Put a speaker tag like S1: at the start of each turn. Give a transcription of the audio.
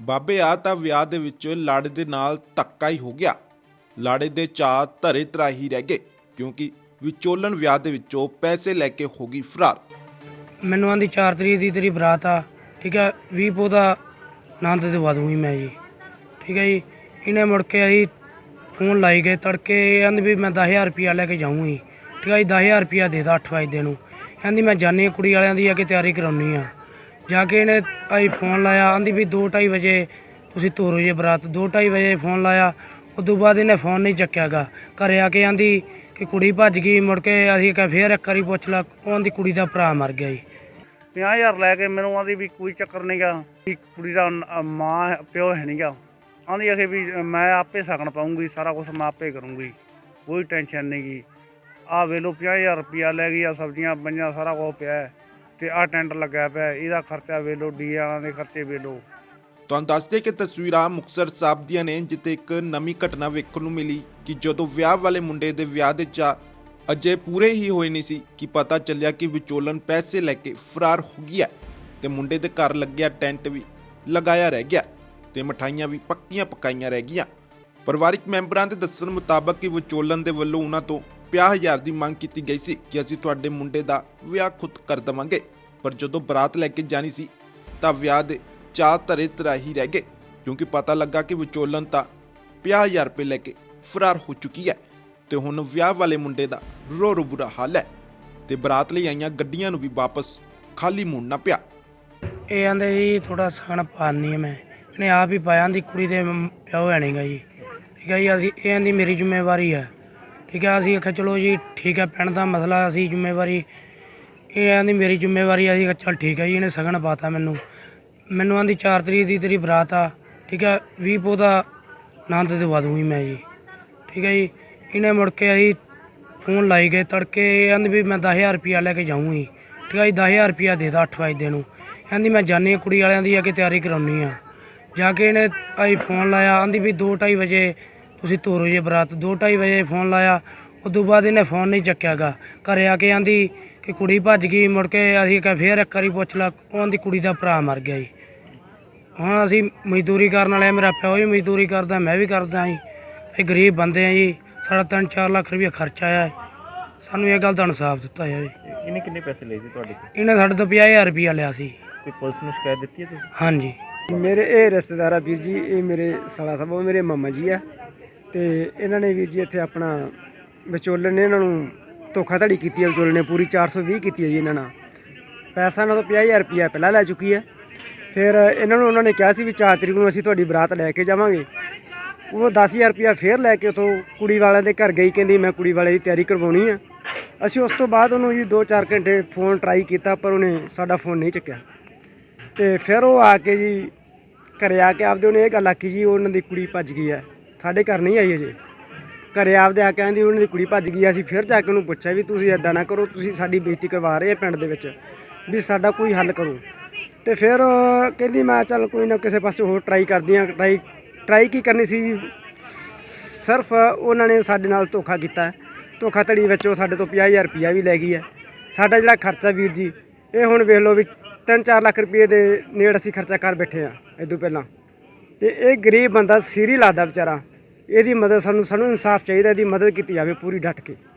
S1: ਬਾਬੇ ਆ ਤਾਂ ਵਿਆਹ ਦੇ ਵਿੱਚ ਲਾੜੇ ਦੇ ਨਾਲ ਧੱਕਾ ਹੀ ਹੋ ਗਿਆ। ਲਾੜੇ ਦੇ ਚਾਅ ਧਰੇ ਤਰਾ ਹੀ ਰਹਿ ਗਏ, ਕਿਉਂਕਿ ਵਿਚੋਲਨ ਵਿਆਹ ਦੇ ਵਿੱਚੋਂ ਪੈਸੇ ਲੈ ਕੇ ਹੋ ਗਈ ਫਰਾਰ।
S2: ਮੈਨੂੰ ਆਂਦੀ 4 ਤਰੀਕ ਦੀ ਤੇਰੀ ਬਰਾਤ ਆ, ਠੀਕ ਹੈ 20 ਪੋ ਦਾ ਆਨੰਦ ਤੇ ਦੂੰਗੀ ਮੈਂ ਜੀ। ਠੀਕ ਹੈ ਜੀ, ਇਹਨੇ ਮੁੜ ਕੇ ਅਸੀਂ ਫੋਨ ਲਾਈ ਗਏ ਤੜਕੇ ਕਹਿੰਦੀ ਵੀ ਮੈਂ 10000 ਰੁਪਿਆ ਲੈ ਕੇ ਜਾਊਂਗੀ ਠੀਕ ਹੈ ਜੀ 10000 ਰੁਪਿਆ ਦੇ ਦਾ 8 ਵਜੇ ਨੂੰ। ਕਹਿੰਦੀ ਮੈਂ ਜਾਣੀ ਆ ਕੁੜੀ ਵਾਲਿਆਂ ਦੀ ਆ ਕੇ ਤਿਆਰੀ ਕਰਾਉਣੀ ਆ। ਜਾ ਕੇ ਇਹਨੇ ਆਈ ਫੋਨ ਲਾਇਆ ਆਂਦੀ ਵੀ 2:30 ਵਜੇ ਤੁਸੀਂ ਤੋਰੋ ਜੇ ਬਰਾਤ। 2:30 ਵਜੇ ਫੋਨ ਲਾਇਆ, ਉਦੋਂ ਬਾਅਦ ਇਹਨੇ ਫੋਨ ਨਹੀਂ ਚੱਕਿਆਗਾ। ਘਰੇ ਆ ਕੇ ਆਂਦੀ ਕਿ ਕੁੜੀ ਭੱਜ ਗਈ, ਮੁੜ ਕੇ ਅਸੀਂ ਕਿਹਾ ਫੇਰ ਇੱਕ ਵਾਰੀ ਪੁੱਛ ਲਾ ਉਹਨਾਂ ਦੀ ਕੁੜੀ ਦਾ ਭਰਾ ਮਰ ਗਿਆ ਜੀ।
S3: 50000 ਲੈ ਕੇ ਮੈਨੂੰ ਆਂਦੀ ਵੀ ਕੋਈ ਚੱਕਰ ਨਹੀਂਗਾ ਵੀ ਕੁੜੀ ਦਾ ਨ- ਮਾਂ ਪਿਓ ਹੈ ਨਹੀਂਗਾ ਆਂਦੀ ਅਸੀਂ ਵੀ, ਮੈਂ ਆਪੇ ਸਗਣ ਪਾਉਂਗੀ ਸਾਰਾ ਕੁਝ ਮੈਂ ਆਪੇ ਕਰੂੰਗੀ, ਕੋਈ ਟੈਨਸ਼ਨ ਨਹੀਂਗੀ ਆ ਵੇਲੋ 50000 ਰੁਪਿਆ ਲੈ ਗਈ ਆ ਸਬਜ਼ੀਆਂ ਬੰਜਾਂ ਸਾਰਾ ਕੁਝ ਪਿਆ ਹੈ। ਤੇ ਆ ਟੈਂਟ ਲੱਗਿਆ ਪਿਆ, ਇਹਦਾ ਖਰਚਾ ਵੇਲੋ, ਡੀ ਵਾਲਾਂ ਦੇ ਖਰਚੇ ਵੇਲੋ।
S1: ਤੁਹਾਨੂੰ ਦੱਸਦੇ ਕਿ ਤਸਵੀਰਾਂ ਮੁਕਤਸਰ ਸਾਹਿਬ ਦੀਆਂ ਨੇ, ਜਿੱਥੇ ਇੱਕ ਨਵੀਂ ਘਟਨਾ ਵੇਖਣ ਨੂੰ ਮਿਲੀ ਕਿ ਜਦੋਂ ਵਿਆਹ ਵਾਲੇ ਮੁੰਡੇ ਦੇ ਵਿਆਹ ਦੇ ਚਾ ਅਜੇ ਪੂਰੇ ਹੀ ਹੋਏ ਨਹੀਂ ਸੀ, ਕਿ ਪਤਾ ਚੱਲਿਆ ਕਿ ਵਿਚੋਲਨ ਪੈਸੇ ਲੈ ਕੇ ਫਰਾਰ ਹੋ ਗਿਆ ਤੇ ਮੁੰਡੇ ਦੇ ਘਰ ਲੱਗਿਆ ਟੈਂਟ ਵੀ ਲਗਾਇਆ ਰਹਿ ਗਿਆ ਤੇ ਮਠਾਈਆਂ ਵੀ ਪੱਕੀਆਂ ਪਕਾਈਆਂ ਰਹਿ ਗਈਆਂ। ਪਰਿਵਾਰਿਕ ਮੈਂਬਰਾਂ ਦੇ ਦੱਸਣ ਮੁਤਾਬਕ ਕਿ ਵਿਚੋਲਨ ਦੇ ਵੱਲੋਂ ਉਹਨਾਂ ਤੋਂ 50000 ਦੀ ਮੰਗ ਕੀਤੀ ਗਈ ਸੀ ਕਿ ਅਸੀਂ ਤੁਹਾਡੇ ਮੁੰਡੇ ਦਾ ਵਿਆਹ ਖੁਦ ਕਰ ਦਵਾਂਗੇ। ਪਰ ਜਦੋਂ ਬਰਾਤ ਲੈ ਕੇ ਜਾਣੀ ਸੀ, ਤਾਂ ਵਿਆਹ ਦੇ ਚਾਹ ਧਰੇ ਤਰਾ ਹੀ ਰਹਿ ਗਏ, ਕਿਉਂਕਿ ਪਤਾ ਲੱਗਾ ਕਿ ਵਿਚੋਲਨ ਤਾਂ 50000 ਰੁਪਏ ਲੈ ਕੇ ਫਰਾਰ ਹੋ ਚੁੱਕੀ ਹੈ ਤੇ ਹੁਣ ਵਿਆਹ ਵਾਲੇ ਮੁੰਡੇ ਦਾ ਰੋ ਰੋ ਬੁਰਾ ਹਾਲ ਹੈ ਤੇ ਬਰਾਤ ਲਈ ਆਈਆਂ ਗੱਡੀਆਂ ਨੂੰ ਵੀ ਵਾਪਸ ਖਾਲੀ ਮੋੜਨਾ ਪਿਆ।
S2: ਇਹ ਆਂਦੇ ਜੀ ਥੋੜਾ ਸਗਨ ਪਾਣੀ ਮੈਂ। ਇਹਨੇ ਆਪ ਹੀ ਪਾਇਆ ਦੀ ਕੁੜੀ ਦੇ ਪਿਓ ਹੈ ਨਹੀਂਗਾ ਜੀ। ਠੀਕ ਹੈ ਜੀ, ਅਸੀਂ ਇਹ ਆਂਦੀ ਮੇਰੀ ਜ਼ਿੰਮੇਵਾਰੀ ਹੈ ਠੀਕ ਹੈ, ਅਸੀਂ ਆਖਿਆ ਚਲੋ ਜੀ, ਠੀਕ ਹੈ, ਪਿੰਡ ਦਾ ਮਸਲਾ ਅਸੀਂ ਜ਼ਿੰਮੇਵਾਰੀ, ਇਹ ਆਂਦੀ ਮੇਰੀ ਜ਼ਿੰਮੇਵਾਰੀ ਅਸੀਂ ਆਖਿਆ ਚੱਲ ਠੀਕ ਹੈ ਜੀ, ਇਹਨੇ ਸਗਨ ਪਾਤਾ ਮੈਨੂੰ। ਮੈਨੂੰ ਆਂਦੀ 4 ਤਰੀਕ ਦੀ ਤੇਰੀ ਬਰਾਤ ਆ, ਠੀਕ ਹੈ 20 ਪੋ ਦਾ ਆਨੰਦ ਤੇ ਦੂੰਗੀ ਮੈਂ ਜੀ। ਠੀਕ ਹੈ ਜੀ, ਇਹਨੇ ਮੁੜ ਕੇ ਅਸੀਂ ਫੋਨ ਲਾਈ ਗਏ, ਤੜਕੇ ਆਂਦੀ ਵੀ ਮੈਂ 10000 ਰੁਪਿਆ ਲੈ ਕੇ ਜਾਊਂਗੀ। ਠੀਕ ਹੈ ਜੀ 10000 ਰੁਪਿਆ ਦੇ ਦਾ 8 ਵਜੇ ਨੂੰ। ਕਹਿੰਦੀ ਮੈਂ ਜਾਣੀ ਆ ਕੁੜੀ ਵਾਲਿਆਂ ਦੀ ਆ ਕੇ ਤਿਆਰੀ ਕਰਾਉਣੀ ਆ। ਜਾ ਕੇ ਇਹਨੇ ਆਈ ਫੋਨ ਲਾਇਆ, ਆਂਦੀ ਵੀ 2:30 ਵਜੇ ਤੁਸੀਂ ਤੋਰੋ ਜੇ ਬਰਾਤ 2:30 ਵਜੇ ਫੋਨ ਲਾਇਆ ਉਦੋਂ ਬਾਅਦ ਇਹਨੇ ਫੋਨ ਨਹੀਂ ਚੱਕਿਆਗਾ। ਘਰੇ ਆ ਕੇ ਆਂਦੀ ਕਿ ਕੁੜੀ ਭੱਜ ਗਈ ਮੁੜ ਕੇ ਅਸੀਂ ਕਿਹਾ ਫੇਰ ਇੱਕ ਵਾਰੀ ਪੁੱਛ ਲਾ ਉਹਨਾਂ ਦੀ ਕੁੜੀ ਦਾ ਭਰਾ ਮਰ ਗਿਆ ਜੀ। ਹੁਣ ਅਸੀਂ ਮਜ਼ਦੂਰੀ ਕਰਨ ਵਾਲੇ ਮੇਰਾ ਪਿਓ ਵੀ ਮਜ਼ਦੂਰੀ ਕਰਦਾ ਮੈਂ ਵੀ ਕਰਦਾ ਜੀ। ਅਸੀਂ ਗਰੀਬ ਬੰਦੇ ਆ ਜੀ ਸਾਡਾ 3-4 ਲੱਖ ਰੁਪਏ ਖਰਚਾ ਆਇਆ ਹੈ। ਸਾਨੂੰ ਇਹ ਗੱਲ ਦਾ ਇਨਸਾਫ ਦਿੱਤਾ ਜਾਵੇ।
S4: ਇਹਨੇ ਕਿੰਨੇ ਪੈਸੇ ਲਏ ਸੀ ਤੁਹਾਡੇ ਤੋਂ?
S2: ਇਹਨੇ ਸਾਡੇ ਤੋਂ 50000 ਰੁਪਇਆ ਲਿਆ ਸੀ।
S4: ਕੋਈ ਪੁਲਿਸ ਨੂੰ ਸ਼ਿਕਾਇਤ ਦਿੱਤੀ ਹੈ ਤੁਸੀਂ?
S2: ਹਾਂਜੀ।
S5: ਮੇਰੇ ਇਹ ਰਿਸ਼ਤੇਦਾਰ ਆ ਵੀਰ ਜੀ ਇਹ ਮੇਰੇ ਸਾਲਾ ਸਾਹਿਬ ਉਹ ਮੇਰੇ ਮਾਮਾ ਜੀ ਆ। ਤੇ ਇਹਨਾਂ ਨੇ ਵੀਰ ਜੀ ਇੱਥੇ ਆਪਣਾ ਵਿਚੋਲਨ ਨੇ ਇਹਨਾਂ ਨੂੰ ਧੋਖਾਧੜੀ ਕੀਤੀ ਹੈ ਵਿਚੋਲਨ ਨੇ ਪੂਰੀ 420 ਕੀਤੀ ਹੈ ਜੀ ਇਹਨਾਂ ਨਾਲ। ਪੈਸਾ ਇਹਨਾਂ ਤੋਂ 50000 ਰੁਪਇਆ ਪਹਿਲਾਂ ਲੈ ਚੁੱਕੀ ਹੈ। ਫਿਰ ਇਹਨਾਂ ਨੂੰ ਉਹਨਾਂ ਨੇ ਕਿਹਾ ਸੀ ਵੀ 4 ਤਰੀਕ ਨੂੰ ਅਸੀਂ ਤੁਹਾਡੀ ਬਰਾਤ ਲੈ ਕੇ ਜਾਵਾਂਗੇ। ਉਹ 10000 ਰੁਪਇਆ ਫੇਰ ਲੈ ਕੇ ਉਥੋਂ ਕੁੜੀ ਵਾਲਿਆਂ ਦੇ ਘਰ ਗਈ, ਕਹਿੰਦੀ ਮੈਂ ਕੁੜੀ ਵਾਲੇ ਦੀ ਤਿਆਰੀ ਕਰਵਾਉਣੀ ਆ। ਅਸੀਂ ਉਸ ਤੋਂ ਬਾਅਦ ਉਹਨੂੰ ਜੀ 2-4 ਘੰਟੇ ਫੋਨ ਟਰਾਈ ਕੀਤਾ, ਪਰ ਉਹਨੇ ਸਾਡਾ ਫੋਨ ਨਹੀਂ ਚੱਕਿਆ। ਤੇ ਫਿਰ ਉਹ ਆ ਕੇ ਜੀ ਘਰੇ ਆ ਕੇ ਆਪਦੇ ਉਹਨੇ ਇਹ ਗੱਲ ਆਖੀ ਜੀ ਉਹਨਾਂ ਦੀ ਕੁੜੀ ਭੱਜ ਗਈ ਹੈ। ਸਾਡੇ ਘਰ ਨਹੀਂ ਆਈ ਅਜੇ ਘਰੇ ਆਪਦੇ ਆ ਕੇ ਕਹਿੰਦੀ ਉਹਨਾਂ ਦੀ ਕੁੜੀ ਭੱਜ ਗਈ ਹੈ। ਅਸੀਂ ਫਿਰ ਜਾ ਕੇ ਉਹਨੂੰ ਪੁੱਛਿਆ ਵੀ ਤੁਸੀਂ ਐਦਾਂ ਨਾ ਕਰੋ, ਤੁਸੀਂ ਸਾਡੀ ਬੇਇੱਜ਼ਤੀ ਕਰਵਾ ਰਹੇ ਆ ਪਿੰਡ ਦੇ ਵਿੱਚ ਵੀ ਸਾਡਾ ਕੋਈ ਹੱਲ ਕਰੋ। ਤੇ ਫਿਰ ਕਹਿੰਦੀ ਮੈਂ ਚੱਲ ਕੋਈ ਨਾ ਕਿਸੇ ਪਾਸੇ ਹੋਰ ਟਰਾਈ ਕਰਦੀ ਆ ਟਰਾਈ ਟਰਾਈ ਕੀ ਕਰਨੀ ਸੀ? ਸਿਰਫ ਉਹਨਾਂ ਨੇ ਸਾਡੇ ਨਾਲ ਧੋਖਾ ਕੀਤਾ। ਹੈ। ਧੋਖਾਧੜੀ ਵਿੱਚ ਉਹ ਸਾਡੇ ਤੋਂ 50000 ਰੁਪਇਆ ਵੀ ਲੈ ਗਈ ਹੈ ਸਾਡਾ ਜਿਹੜਾ ਖਰਚਾ ਵੀਰ ਜੀ, ਇਹ ਹੁਣ ਵੇਖ ਲਓ ਵੀ 3-4 ਲੱਖ ਰੁਪਏ ਦੇ ਨੇੜ ਅਸੀਂ ਖਰਚਾ ਕਰ ਬੈਠੇ ਆ ਇਦੋਂ ਪਹਿਲਾਂ। ਤੇ ਇਹ ਗਰੀਬ ਬੰਦਾ ਸੀਰੀ ਲਾਦਾ ਵਿਚਾਰਾ। ਇਹਦੀ ਮਦਦ ਸਾਨੂੰ ਸਾਨੂੰ ਇਨਸਾਫ ਚਾਹੀਦਾ ਇਹਦੀ ਮਦਦ ਕੀਤੀ ਜਾਵੇ ਪੂਰੀ ਡਟ ਕੇ।